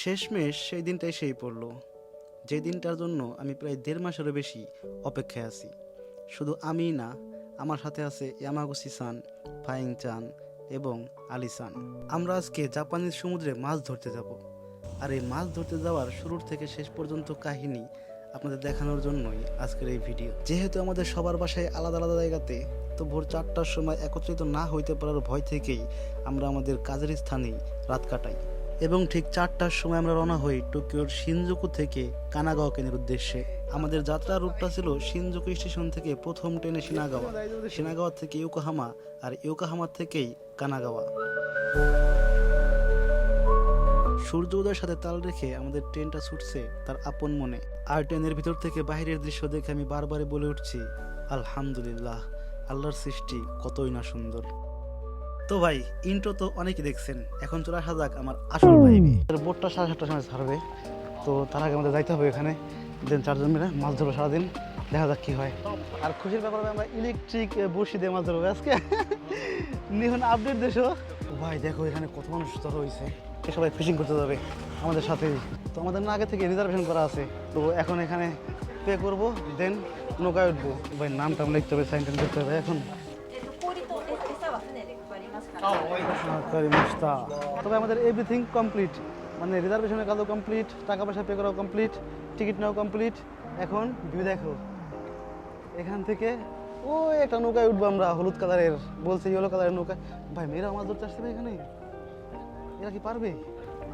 শেষমেশ সেই দিনটা এসেই পড়ল। যে দিনটার জন্য আমি প্রায় দেড় মাসেরও বেশি অপেক্ষায় আছি। শুধু আমিই না, আমার সাথে আছে ইয়ামাগুসি সান, ফাইং চান এবং আলি সান। আমরা আজকে জাপানিজ সমুদ্রে মাছ ধরতে যাব। আর এই মাছ ধরতে যাওয়ার শুরুর থেকে শেষ পর্যন্ত কাহিনী আপনাদের দেখানোর জন্যই আজকের এই ভিডিও। যেহেতু আমাদের সবার বাসায় আলাদা আলাদা জায়গাতে, তো ভোর চারটার সময় একত্রিত না হইতে পারার ভয় থেকেই আমরা আমাদের কাজের স্থানেই রাত কাটাই। এবং ঠিক চারটার সময় আমরা রওনা হই টোকিওর শিনজুকু থেকে কানাগাওয়া কেনের উদ্দেশ্যে। আমাদের যাত্রার রুটটা ছিল শিনজুকু স্টেশন থেকে প্রথম ট্রেনে সিনাগাওয়া। সিনাগাওয়া থেকে ইউকাহামা আর ইউকাহামা থেকেই কানাগাওয়া। সূর্য উদয়ের সাথে তাল রেখে আমাদের ট্রেনটা ছুটছে তার আপন মনে। আর ট্রেনের ভিতর থেকে বাইরের দৃশ্য দেখে আমি বারবারে বলে উঠছি, আলহামদুলিল্লাহ, আল্লাহর সৃষ্টি কতই না সুন্দর। তো ভাই ইন্ট্রো তো অনেকেই দেখছেন। এখন চলে আসা যাক আমার আসল ভাইবি বোটটা সাড়ে সাতটার সময় ছাড়বে। তো তার আগে আমাদের যাইতে হবে এখানে। দেন চারজন মিলে মাছ ধরবো সারাদিন। দেখা যাক কি হয়। আর খুশির ব্যাপার আমরা ইলেকট্রিক বসি দিয়ে মাছ ধরবো আজকে। নিহন আপডেট দেশো। ভাই, দেখো এখানে কত মানুষ জড়ো হয়েছে। সবাই ফিশিং করতে যাবে আমাদের সাথে। তো আমাদের না আগে থেকে রিজার্ভেশন করা আছে। তো এখন এখানে পে করব, দেন নৌকায় উঠবো। ভাই, নামটা আমরা লিখতে হবে সাইন টাইন করতে হবে এখন। তবে আমাদের এভরিথিং কমপ্লিট মানে রিজার্ভেশনের কাজও কমপ্লিট টাকা পয়সা পে করাও কমপ্লিট টিকিট নেওয়া কমপ্লিট এখন ভিউ দেখো। এখান থেকে ও একটা নৌকায় উঠবো আমরা, হলুদ কালারের। বলছে ইয়েলো কালারের নৌকায় ভাই মেয়েরা মাছ ধরতে আসছে এখানে? এরা কি পারবে?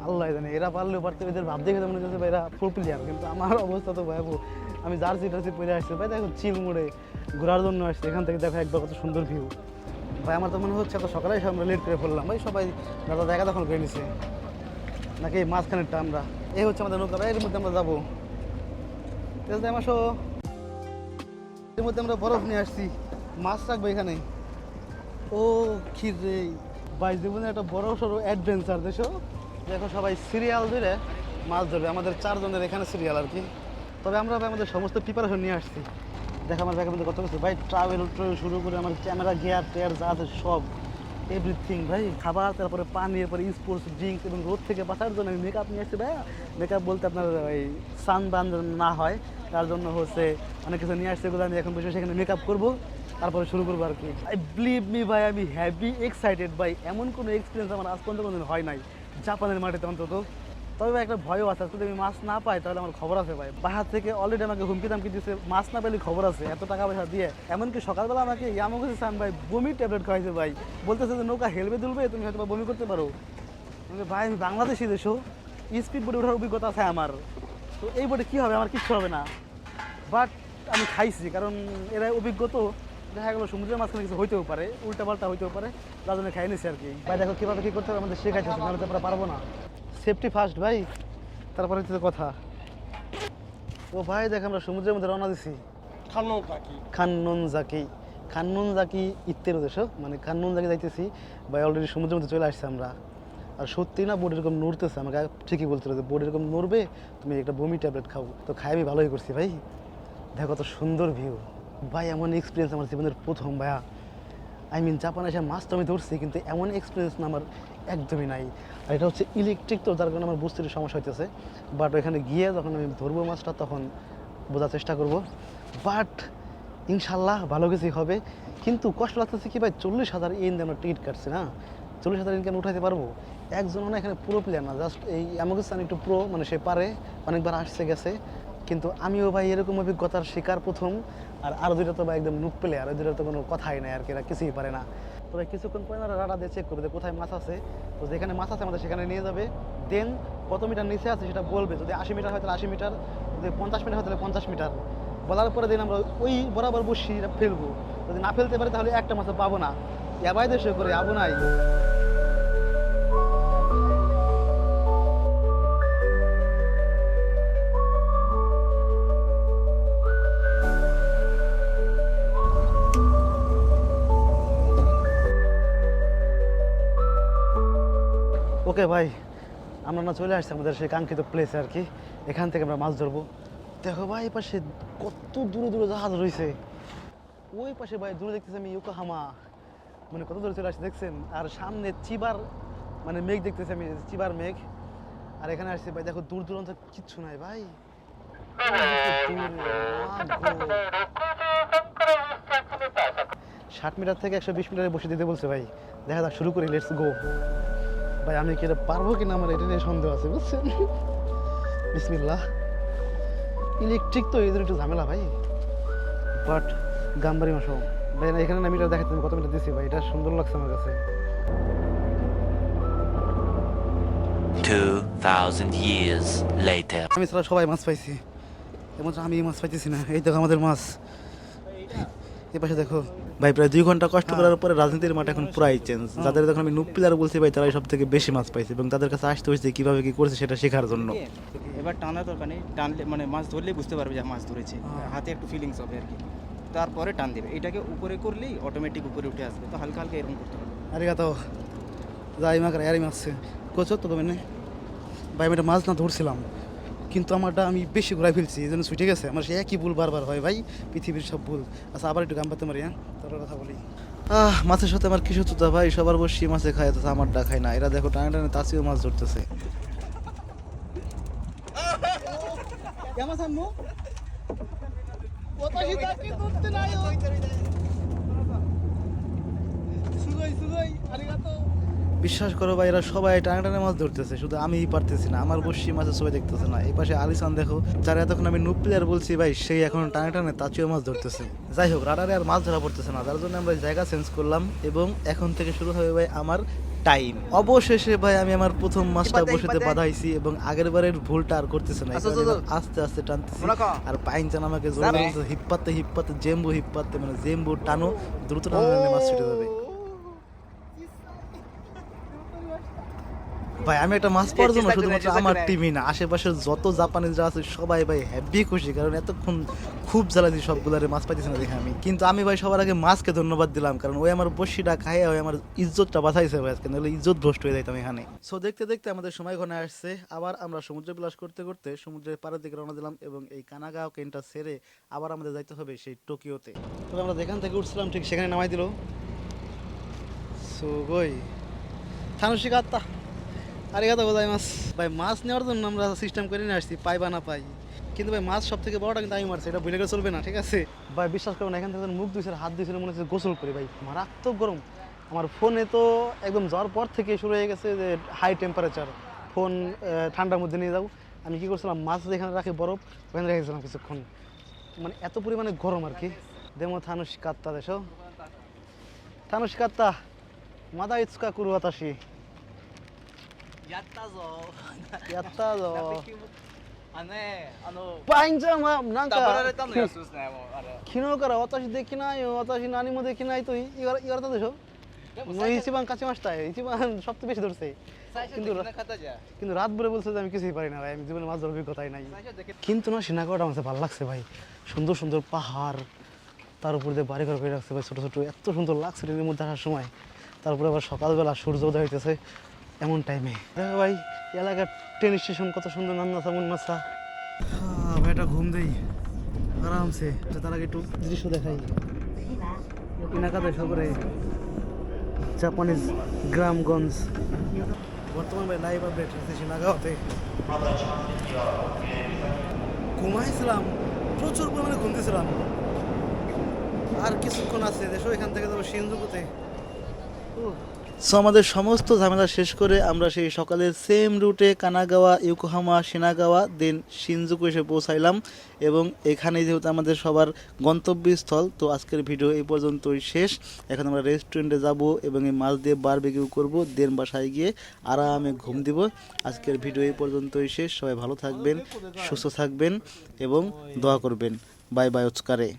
আল্লাহ জানে, এরা পারলেও পারতে এদের ভাব দেখে মনে হচ্ছে ভাই এরা ফুল প্লেয়ার কিন্তু আমার অবস্থা তো ভয়াবহ। আমি জার্সি টার্সি পরে আসছি। ভাই দেখো, চিল মোড়ে ঘোরার জন্য আসছে। এখান থেকে দেখো একবার কত সুন্দর ভিউ ভাই, আমার তো মনে হচ্ছে এত সকালে এসে আমরা লেট করে ফেললাম। ভাই, সবাই দাদা দেখা দখল করে নিছে। নাকি মাঝখানেরটা আমরা? এই হচ্ছে আমাদের নৌকা, ভাই, এর মধ্যে আমরা যাব। আমার সহ। এর মধ্যে আমরা বরফ নিয়ে আসছি। মাছ রাখব এখানে। ও, ক্ষীর রে। ভাই জীবনে একটা বড় সড়ো অ্যাডভেঞ্চার দেখো দেখো, সবাই সিরিয়াল ধরে মাছ ধরবে। আমাদের চারজনের এখানে সিরিয়াল আর কি। তবে আমরা আমাদের সমস্ত প্রিপারেশন নিয়ে আসছি। দেখো আমার ব্যাগের মধ্যে কত ভাই ট্রাভেল শুরু করে আমার ক্যামেরা গিয়ার টেয়ার যা আছে সব এভরিথিং ভাই। খাবার, তারপরে পানি এরপরে স্পোর্টস ড্রিঙ্কস এবং রোদ থেকে বাঁচার জন্য আমি মেকআপ নিয়ে এসেছি ভাই। মেকআপ বলতে আপনার ওই সান বান না হয়, তার জন্য হচ্ছে অনেক কিছু নিয়ে আসছে এগুলো আমি এখন বসে সেখানে মেকআপ করব, তারপরে শুরু করব আর কি। আই বিলিভ মি ভাই, আমি হ্যাপি এক্সাইটেড ভাই। এমন কোনো এক্সপিরিয়েন্স আমার আজ পর্যন্ত কোনোদিন হয় নাই, জাপানের মাটিতে অন্তত। তবে ভাই একটা ভয়ও আছে, যদি আমি মাছ না পাই তাহলে আমার খবর আছে ভাই। বাহার থেকে অলরেডি আমাকে হুমকি দামকি দিচ্ছে মাছ না পেলে খবর আছে, এত টাকা পয়সা দিয়ে। এমনকি সকালবেলা আমাকে ইয়ামোগেছি সান ভাই বমি ট্যাবলেট খাওয়াইছে ভাই। বলতেছে যে, নৌকা হেলবে দুলবে, তুমি হয়তো বমি করতে পারো। ভাই, আমি বাংলাদেশি দেশও স্পিড বোটে ওঠার অভিজ্ঞতা আছে আমার। তো এই বোটে কী হবে? আমার কিচ্ছু হবে না। বাট আমি খাইছি, কারণ এরা অভিজ্ঞ তো। দেখা গেলো সমুদ্রের মাঝখানে কিছু হইতেও পারে উল্টা পাল্টা হইতেও পারে। তার জন্য খাই নিছি আর কি। ভাই, দেখো কীভাবে কী করতে হবে, আমাদের শেখাইছে নাহলে তো আমরা পারব না। সেফটি ফার্স্ট ভাই। তারপরে হচ্ছে কথা। ও ভাই দেখ আমরা সমুদ্রের মধ্যে রওনা দিছি। খান্নন জাকি খান্নন জাকি ইত্তের দেশ মানে খান্নন জাকি যাইতেছি। ভাই অলরেডি সমুদ্রের মধ্যে চলে আসছি আমরা। আর সত্যি না বোর্ড এরকম নড়তেছে। আমাকে ঠিকই বলছিল যে বোর্ড এরকম নড়বে তুমি একটা বমি ট্যাবলেট খাও। তো খাই আমি ভালোই করছি ভাই। দেখো কত সুন্দর ভিউ ভাই এমন এক্সপিরিয়েন্স আমার জীবনের প্রথম ভাইয়া। আই মিন জাপানে এসে মাছ তো আমি ধরছি কিন্তু এমন এক্সপিরিয়েন্স না আমার একদমই নাই। আর এটা হচ্ছে ইলেকট্রিক তো, যার কারণে আমার বুঝতে সমস্যা হইতেছে। বাট ওইখানে গিয়ে যখন আমি ধরবো মাছটা, তখন বোঝার চেষ্টা করব। বাট ইনশাল্লাহ ভালো কিছুই হবে। কিন্তু কষ্ট লাগতেছে কি ভাই, চল্লিশ হাজার ইন দিয়ে টিকিট কাটছি না? চল্লিশ হাজার ইনকাম উঠাইতে পারব? একজন না এখানে পুরো প্লেয়ার না জাস্ট এই আমাকে একটু প্রো মানে সে পারে, অনেকবার আসছে, গেছে। কিন্তু আমিও ভাই এরকম অভিজ্ঞতার শিকার প্রথম। আর আরও দুইটা তো ভাই একদম নুক পেলে আর ওই দুইটা তো কোনো কথাই নাই আর কি, এরা কিছুই পারে না। তবে কিছুক্ষণ পরে ওরা রাডা দিয়ে চেক করবে যে কোথায় মাছ আছে। তো যেখানে মাছ আছে আমাদের সেখানে নিয়ে যাবে। দেন কত মিটার নিচে আছে সেটা বলবে। যদি আশি মিটার হয় তাহলে আশি মিটার যদি পঞ্চাশ মিটার হয় তাহলে পঞ্চাশ মিটার বলার পরে দিন আমরা ওই বরাবর বসি ফেলব। যদি না ফেলতে পারি তাহলে একটা মাছ পাবো না। এবাই দেশে করে আবো নাই। ওকে ভাই, আমরা না চলে আসছি আমাদের সেই কাঙ্ক্ষিত প্লেসে আর কি। এখান থেকে আমরা মাছ ধরবো। দেখো ভাই পাশে কত দূরে দূরে জাহাজ রয়েছে। ওই পাশে ভাই, দূরে দেখতেছি আমি ইউকাহামা। মানে কত দূরে চলে আসছে দেখছেন? আর সামনে চিবার মানে মেঘ দেখতেছি আমি, চিবার মেঘ। আর এখানে আসছে ভাই, দেখো দূর দূরান্ত কিচ্ছু নাই ভাই। ষাট মিটার থেকে একশো বিশ মিটারে বসে দিতে বলছে ভাই। দেখা যাক, শুরু করি লেটস গো ভাই আমি কি এটা পারব কিনা আমার এটা নিয়ে সন্দেহ আছে বুঝছেন? বিসমিল্লাহ। ইলেকট্রিক তো এদের একটু ঝামেলা ভাই। বাট গাম্বারি মাসো ভাই না এখানে না মিটার দেখাতে আমি কত মিটার দিছি ভাই এটা সুন্দর লাগছে আমার কাছে। 2,000 years later. আমি সবাই মাছ পাইছি। এমন আমি মাছ পাইতেছি না এই দেখো আমাদের মাছ। পাশে দেখো ভাই প্রায় দুই ঘণ্টা কষ্ট করার পরে রাজনীতির মাঠ এখন পুরাই চেঞ্জ যাদের যখন আমি নুপ প্লেয়ার বলছি ভাই তারাই সব থেকে বেশি মাছ পাইছে এবং তাদের কাছে আসতে হয়েছে কীভাবে কি করছে সেটা শেখার জন্য। এবার টানা দরকার নেই টানলে মানে মাছ ধরলেই বুঝতে পারবে যে মাছ ধরেছে। হাতে একটু ফিলিংস হবে আর কি। তারপরে টান দেবে। এটাকে উপরে করলেই অটোমেটিক উপরে উঠে আসবে। তো হালকা হালকা এরকম করতে হবে। আরিগাতো যাই মা করে আরি মাছছে কোচো তো তুমি ভাই আমি একটা মাছ না ধরছিলাম। কিন্তু আমারটা আমি বেশি ঘুরাই ফেলছি, এই জন্য ছুটে গেছে। আমার সে একই ভুল বারবার হয় ভাই, পৃথিবীর সব ভুল। আচ্ছা আবার একটু গান পাতে মারি হ্যাঁ? তারপর কথা বলি। আহ, মাছের সাথে আমার কিছু তো ভাই? সবার বসি মাছে খায় তো আমারটা খায় না। এরা দেখো, টানে টানে তাছিও মাছ ধরতেছে। বিশ্বাস করো ভাই এরা সবাই টানে টানে মাছ ধরতেছে শুধু আমিই পারতেছি না আমার বসি মাছের সবাই দেখতেছে না। এই পাশে আলিসান দেখো যারা এতক্ষণ আমি নুপ প্লেয়ার বলছি ভাই সেই এখন টানে টানে তাচিও মাছ ধরতেছে। যাই হোক রাডারে আর মাছ ধরা পড়তেছে না যার জন্য আমরা জায়গা চেঞ্জ করলাম এবং এখন থেকে শুরু হবে ভাই আমার টাইম অবশেষে ভাই আমি আমার প্রথম মাছটা বসেতে বাধাইছি এবং আগের বারের ভুলটা আর করতেছে না এবার এবার আস্তে আস্তে টানতেছি। আর পাইন চান আমাকে জোরে হিপ্পাতে হিপ্পাতে জেম্বু হিপ্পাতে মানে জেম্বু টানো দ্রুত টানো মাছ ছুটে যাবে। ভাই আমি একটা মাছ পাওয়ার জন্য শুধুমাত্র আমার টিমই না আশেপাশের যত জাপানিজরা আছে সবাই ভাই হ্যাপি খুশি কারণ এতক্ষণ খুব জ্বালাছি সবগুলারে মাছ পাইতেছে না দেখে আমি। কিন্তু আমি ভাই সবার আগে মাছকে ধন্যবাদ দিলাম কারণ ওই আমার বসিটা খাইয়ে ওই আমার ইজ্জতটা বাঁচাইছে ভাই আজকে নাহলে ইজ্জত ভ্রষ্ট হয়ে যাইতাম এখানে। সো দেখতে দেখতে আমাদের সময় ঘনে আসছে আবার আমরা সমুদ্র বিলাস করতে করতে সমুদ্রের পাড়ের দিকে রওনা দিলাম এবং এই কানাগাঁও কেনটা সেরে আবার আমাদের যাইতে হবে সেই টোকিওতে। তবে আমরা যেখান থেকে উঠছিলাম ঠিক সেখানে নামাই দিল। সো গই থানুষি কাত্তা আরিগাতো বোঝাই মাছ ভাই, মাছ নেওয়ার জন্য আমরা সিস্টেম করে নিয়ে আসছি, পাই বা না পাই। কিন্তু ভাই, মাছ সব থেকে বড়টা কিন্তু আমি মারছি, এটা ভুলে গেলে চলবে না, ঠিক আছে? ভাই, বিশ্বাস করুন এখান থেকে মুখ ধুয়েছিল হাত ধুয়েছিল মনে হচ্ছে গোসল করি, ভাই। মারাত্মক গরম। আমার ফোনে তো একদম যাওয়ার পর থেকে শুরু হয়ে গেছে যে হাই টেম্পারেচার ফোন ঠান্ডার মধ্যে নিয়ে যাও। আমি কি করছিলাম, মাছ যেখানে রাখি বরফ, ওখানে রেখেছিলাম কিছুক্ষণ। মানে এত পরিমাণে গরম আর কি। দেমো থানুষ কাত্তা দেশো। থানুষ কাত্তা। মাদা ইচ্কা কুরু আতাশি। やったぞ ইয়াত্তা দো あのねあの パインちゃんはなんかダブられたのやつですねもうあれ昨日から私できないよ私何もできないと言わ言われたでしょでももう一番勝ちましたよ一番সবচেয়ে বেশি ধরছে 最初できなかったじゃん কিন্তু রাত ভরে বলছে যে আমি কিছুই পারি না ভাই আমি জীবনে মাছ ধরার অভিজ্ঞতাই নাই 最初でき কিন্তু না সিনাগড়টা আমার কাছে ভালো লাগছে ভাই সুন্দর সুন্দর পাহাড় তার উপর দিয়ে বাড়ি ঘর করে রাখছে ভাই ছোটো ছোটো এত সুন্দর লাগছে ট্রেনের মধ্যে আসার সময় তারপরে আবার সকালবেলা সূর্য উদয় হইতেছে এমন টাইমে দেখো ভাই, এলাকার ট্রেন স্টেশন কত সুন্দর নান্না সামন মাসা ভাই একটা ঘুম দেই। আরামসে। তার আগে একটু দৃশ্য দেখাই। এলাকাতে সবরে জাপানিজ গ্রামগঞ্জ। বর্তমান ভাই লাইভ আপডেট আছে সিনাগাঁওতে ঘুমাইছিলাম প্রচুর পরিমাণে ঘুমতেছিলাম আর কিছুক্ষণ আছে দেশো এখান থেকে যাব সিনজুকুতে সো আমাদের সমস্ত ঝামেলা শেষ করে আমরা সেই সকালের সেম রুটে কানাগাওয়া, ইউকোহামা সিনাগাওয়া দেন সিনজুকু এসে পৌঁছাইলাম এবং এখানে যেহেতু আমাদের সবার গন্তব্যস্থল, তো আজকের ভিডিও এই পর্যন্তই শেষ। এখন আমরা রেস্টুরেন্টে যাব এবং এই মাছ দিয়ে বারবিকিউ করব দেন বাসায় গিয়ে আরামে ঘুম দিব। আজকের ভিডিও এই পর্যন্তই শেষ। সবাই ভালো থাকবেন, সুস্থ থাকবেন এবং দোয়া করবেন। Bye bye ওচকারে